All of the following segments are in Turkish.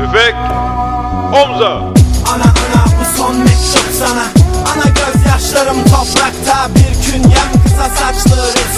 Tüfek omza. Ana ana bu son mektup sana. Ana gözyaşlarım toprakta bir gün yan kısa saçlı resim.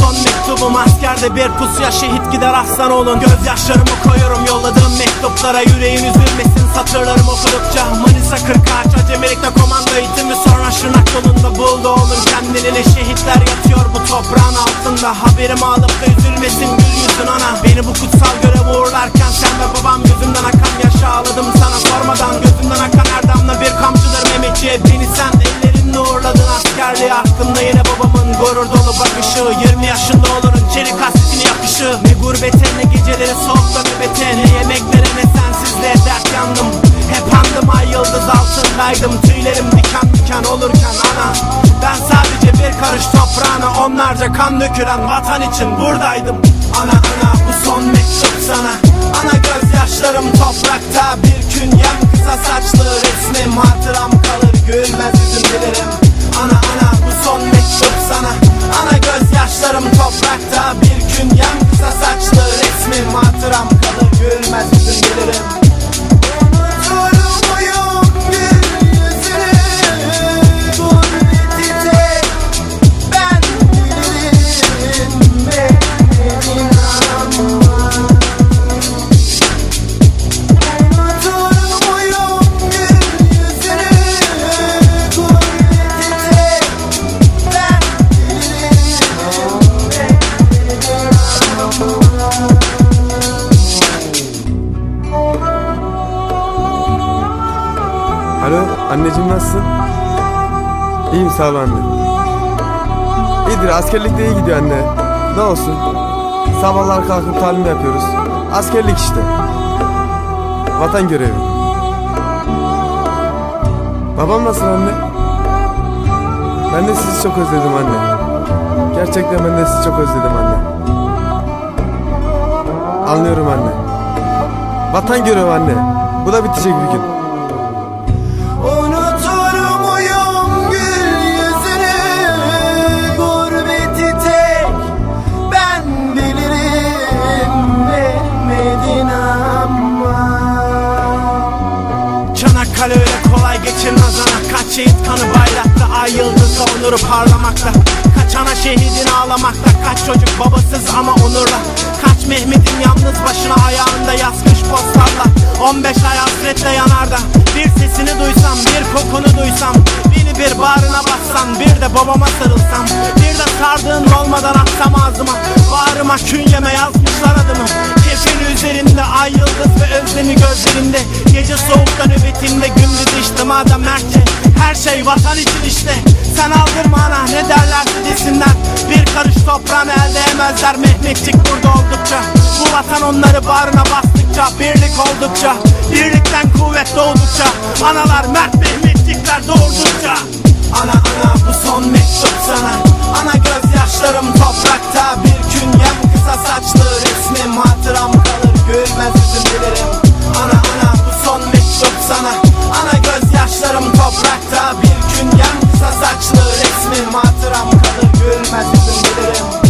Son mektubum Askerde bir pusuya şehit gider aslan olun. Gözyaşlarımı koyuyorum yolladığım mektuplara Yüreğin üzülmesin. Satırlarımı okudukça Manisa 40 ağaç acemilikte komando eğitimi Sonra Şırnak yolunda buldu oğlum. Kendini Şehitler yatıyor bu toprağın altında. Haberimi alıp da üzülmesin gül yüzün ana Beni bu kutsal göreve uğurlarken sen ve babam Gözümden akan yaşı ağladım sana. Sormadan Gözümden akan her Gurbete ne geceleri soğukta nöbete Ne yemeklere ne sensizliğe dert yandım. Hep andım ay yıldız altındaydım. Tüylerim diken diken olurken ana. Ben sadece bir karış toprağına Onlarca kan dökülen vatan için buradaydım. Ana ana bu son mektup sana. Ana gözyaşlarım toprakta. Bir gün yem kısa saçlı resmim. Hatıram kalır gülmez yüzüm bilirim Ana ana bu son mektup sana. Ana gözyaşlarım toprakta. Bir anneciğim nasılsın? İyiyim sağ ol anne. İyidir askerlikte iyi gidiyor anne. Ne olsun? Sabahlar kalkıp talim yapıyoruz. Askerlik işte. Vatan görevi. Babam nasıl anne? Ben de sizi çok özledim anne. Gerçekten ben de sizi çok özledim anne. Anlıyorum anne. Vatan görevi anne. Bu da bitecek bir gün. Ay yıldızla onuru parlamakta. Kaç ana şehidini ağlamakta. Kaç çocuk babasız ama onurla. Kaç Mehmet'in yalnız başına ayağında yazmış postlarla. 15 ay hasretle yanarda. Bir sesini duysam bir kokunu duysam. Beni bir bağrına bassan Bir de babama sarılsam. Bir de sardığın olmadan atsam ağzıma. Bağrıma künyeme yazmışlar adımı. Kefeni üzerinde ay yıldız ve özlemi gözlerinde. Gece soğukta nöbetimde gündüz işte madem mertçe Her şey vatan için işte. Sen aldırma ana ne derlerse desinler Bir karış toprağını elde emezler Mehmetçik burada oldukça. Bu vatan onları bağrına bastıkça Birlik oldukça. Birlikten kuvvet doğdukça. Analar mert Mehmetçikler doğurdukça Ana ana bu son mektup sana. Ana gözyaşlarım toprakta. Bir gün yem kısa saçlı resmim Hatıram kalır. Gülmez yüzüm bilirim Ana ana bu son mektup sana Gözyaşlarım toprakta Bir gün kısa saçlı resmim Hatıram kalır gülmez yüzüm bilirim